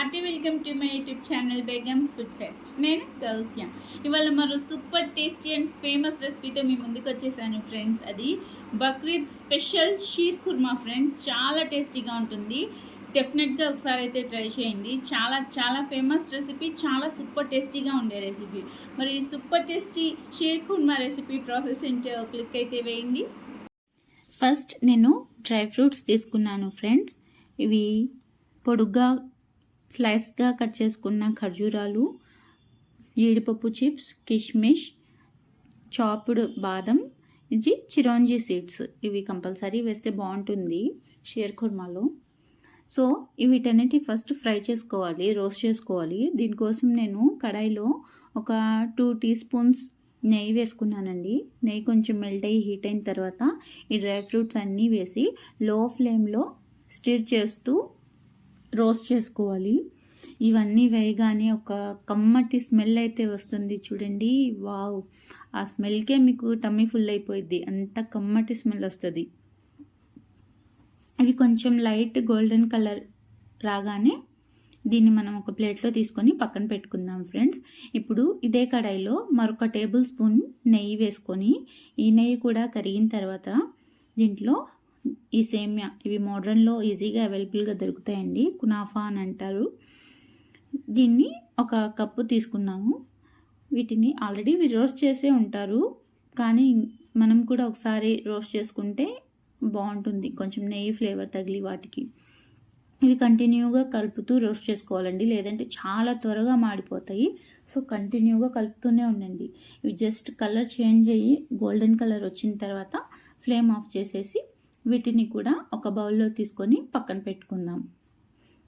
Hearty welcome to my YouTube channel Begums food fest. నేను గౌసియా ఇవాళ మరో సూపర్ టేస్టీ అండ్ ఫేమస్ రెసిపీతో మీ ముందుకు వచ్చేసాను ఫ్రెండ్స్. అది బక్రీద్ స్పెషల్ షీర్ కుర్మా ఫ్రెండ్స్. చాలా టేస్టీగా ఉంటుంది. డెఫినెట్గా ఒకసారి అయితే ట్రై చేయండి. చాలా చాలా ఫేమస్ రెసిపీ చాలా సూపర్ టేస్టీగా ఉండే రెసిపీ. మరి ఈ super tasty sheer khurma recipe process ఏంటో క్లిక్ అయితే వేయండి. ఫస్ట్ నేను డ్రై ఫ్రూట్స్ తీసుకున్నాను ఫ్రెండ్స్. ఇవి పొడుగ్గా స్లైస్గా కట్ చేసుకున్న ఖర్జూరాలు జీడిపప్పు చిప్స్ కిష్మిష్ చాపుడ్ బాదం ఇది చిరోంజీ సీడ్స్. ఇవి కంపల్సరీ వేస్తే బాగుంటుంది షేర్ కుర్మాలో. సో వీటన్నిటి ఫస్ట్ ఫ్రై చేసుకోవాలి రోస్ట్ చేసుకోవాలి. దీనికోసం నేను కడాయిలో ఒక టూ టీ స్పూన్స్ నెయ్యి వేసుకున్నానండి. నెయ్యి కొంచెం మెల్ట్ అయ్యి హీట్ అయిన తర్వాత ఈ డ్రై ఫ్రూట్స్ అన్నీ వేసి లో ఫ్లేమ్లో స్టిర్ చేస్తూ రోస్ట్ చేసుకోవాలి. ఇవన్నీ వేయగానే ఒక కమ్మటి స్మెల్ అయితే వస్తుంది చూడండి. వావ్! ఆ స్మెల్కే మీకు టమ్మీ ఫుల్ అయిపోయింది అంత కమ్మటి స్మెల్ వస్తుంది. అవి కొంచెం లైట్ గోల్డెన్ కలర్ రాగానే దీన్ని మనం ఒక ప్లేట్లో తీసుకొని పక్కన పెట్టుకుందాం ఫ్రెండ్స్. ఇప్పుడు ఇదే కడాయిలో మరొక టేబుల్ స్పూన్ నెయ్యి వేసుకొని ఈ నెయ్యి కూడా కరిగిన తర్వాత దీంట్లో ఈ సేమ్యా ఇవి మోడ్రన్లో ఈజీగా అవైలబుల్గా దొరుకుతాయండి. కునాఫా అని అంటారు. దీన్ని ఒక కప్పు తీసుకున్నాము వీటిని ఆల్రెడీ రోస్ట్ చేసే ఉంటారు. కానీ మనం కూడా ఒకసారి రోస్ట్ చేసుకుంటే బాగుంటుంది. కొంచెం నెయ్యి ఫ్లేవర్ తగిలి వాటికి. ఇవి కంటిన్యూగా కలుపుతూ రోస్ట్ చేసుకోవాలండి. లేదంటే చాలా త్వరగా మాడిపోతాయి. సో కంటిన్యూగా కలుపుతూనే ఉండండి. ఇవి జస్ట్ కలర్ చేంజ్ అయ్యి గోల్డెన్ కలర్ వచ్చిన తర్వాత ఫ్లేమ్ ఆఫ్ చేసేసి వీటిని కూడా ఒక బౌల్లో తీసుకొని పక్కన పెట్టుకుందాం.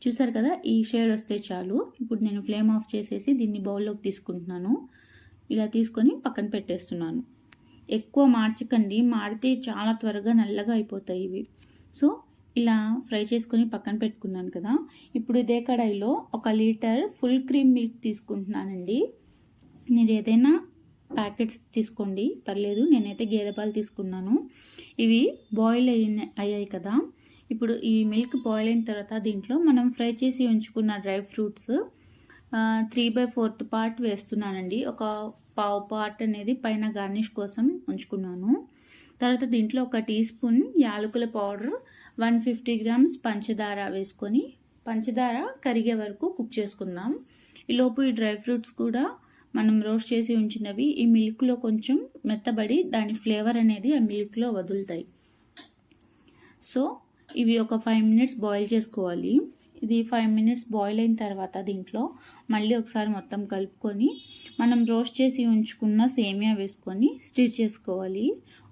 చూసారు కదా ఈ షేడ్ వస్తే చాలు. ఇప్పుడు నేను ఫ్లేమ్ ఆఫ్ చేసేసి దీన్ని బౌల్లోకి తీసుకుంటున్నాను. ఇలా తీసుకొని పక్కన పెట్టేస్తున్నాను. ఎక్కువ మార్చకండి. మాడితే చాలా త్వరగా నల్లగా అయిపోతాయి ఇవి. సో ఇలా ఫ్రై చేసుకొని పక్కన పెట్టుకున్నాను కదా. ఇప్పుడు ఇదే కడాయిలో ఒక లీటర్ ఫుల్ క్రీమ్ మిల్క్ తీసుకుంటున్నానండి. మీరు ఏదైనా ప్యాకెట్స్ తీసుకోండి. పర్లేదు నేనైతే గేదె పాలు తీసుకున్నాను. ఇవి బాయిల్ అయిన అయ్యాయి కదా. ఇప్పుడు ఈ మిల్క్ బాయిల్ అయిన తర్వాత దీంట్లో మనం ఫ్రై చేసి ఉంచుకున్న dry fruits three by fourth part వేస్తున్నానండి. ఒక పావు పార్ట్ అనేది పైన గార్నిష్ కోసం ఉంచుకున్నాను. తర్వాత దీంట్లో ఒక టీ స్పూన్ యాలకుల పౌడర్ వన్ ఫిఫ్టీ గ్రామ్స్ పంచదార వేసుకొని పంచదార కరిగే వరకు కుక్ చేసుకుందాం. ఈలోపు ఈ డ్రై ఫ్రూట్స్ కూడా మనం రోస్ట్ చేసి ఉంచినవి ఈ మిల్క్లో కొంచెం మెత్తబడి దాని ఫ్లేవర్ అనేది ఆ మిల్క్లో వదులుతాయి. సో ఇవి ఒక ఫైవ్ మినిట్స్ బాయిల్ చేసుకోవాలి. ఇది ఫైవ్ మినిట్స్ బాయిల్ అయిన తర్వాత దీంట్లో మళ్ళీ ఒకసారి మొత్తం కలుపుకొని మనం రోస్ట్ చేసి ఉంచుకున్న సేమియా వేసుకొని స్టిచ్ చేసుకోవాలి.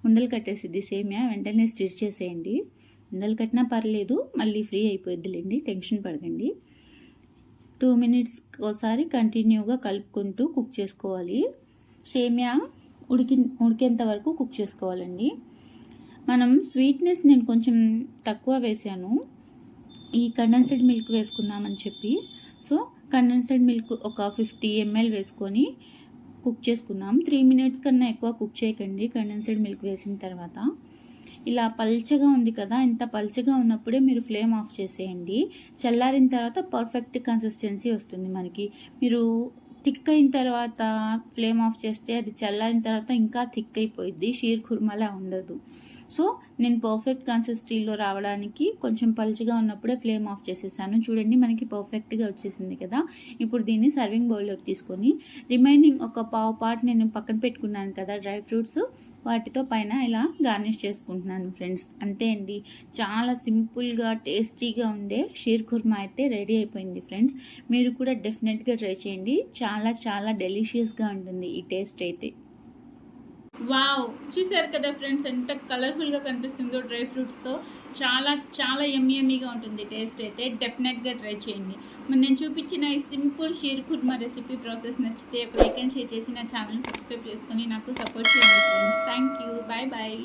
ఉండలు కట్టేసిద్ది సేమియా వెంటనే స్టిచ్ చేసేయండి. ఉండలు కట్టినా పర్లేదు మళ్ళీ ఫ్రీ అయిపోయిద్దిలేండి టెన్షన్ పడకండి. టూ మినిట్స్ ఒకసారి కంటిన్యూగా కలుపుకుంటూ కుక్ చేసుకోవాలి. సేమియా ఉడికి ఉడికేంత వరకు కుక్ చేసుకోవాలండి. మనం స్వీట్నెస్ నేను కొంచెం తక్కువ వేసాను. ఈ కండెన్సెడ్ మిల్క్ వేసుకుందామని చెప్పి. సో కండెన్సెడ్ మిల్క్ ఒక ఫిఫ్టీ ఎంఎల్ వేసుకొని కుక్ చేసుకుందాం. త్రీ మినిట్స్ కన్నా ఎక్కువ కుక్ చేయకండి కండెన్సెడ్ మిల్క్ వేసిన తర్వాత. ఇలా పల్చగా ఉంది కదా ఇంత పల్చగా ఉన్నప్పుడే మీరు ఫ్లేమ్ ఆఫ్ చేసేయండి. చల్లారిన తర్వాత పర్ఫెక్ట్ కన్సిస్టెన్సీ వస్తుంది మనకి. మీరు థిక్ అయిన తర్వాత ఫ్లేమ్ ఆఫ్ చేస్తే అది చల్లారిన తర్వాత ఇంకా థిక్ అయిపోయింది షీర్ కుర్మలా ఉండదు. సో నేను పర్ఫెక్ట్ కన్సిస్టీలో రావడానికి కొంచెం పలుచగా ఉన్నప్పుడే ఫ్లేమ్ ఆఫ్ చేసేసాను. చూడండి మనకి పర్ఫెక్ట్గా వచ్చేసింది కదా. ఇప్పుడు దీన్ని సర్వింగ్ బౌల్లోకి తీసుకొని రిమైనింగ్ ఒక పావు పార్ట్ నేను పక్కన పెట్టుకున్నాను కదా డ్రై ఫ్రూట్స్ వాటితో పైన ఇలా గార్నిష్ చేసుకుంటున్నాను ఫ్రెండ్స్ అంతే అండి. చాలా సింపుల్గా టేస్టీగా ఉండే షీర్ కుర్మా అయితే రెడీ అయిపోయింది ఫ్రెండ్స్ మీరు కూడా డెఫినెట్గా ట్రై చేయండి. చాలా చాలా డెలిషియస్గా ఉంటుంది ఈ టేస్ట్ అయితే. వావ్ చూసారు కదా ఫ్రెండ్స్ ఎంత కలర్ఫుల్గా కనిపిస్తుందో డ్రై ఫ్రూట్స్తో చాలా చాలా ఎమ్మి ఎమ్మీగా ఉంటుంది. టేస్ట్ అయితే డెఫినెట్గా ట్రై చేయండి. మరి నేను చూపించిన ఈ simple sheer khurma recipe process నచ్చితే ఒక లైక్ అండ్ షేర్ చేసి నా ఛానల్ని సబ్స్క్రైబ్ చేసుకొని నాకు సపోర్ట్ చేయండి friends thank you bye bye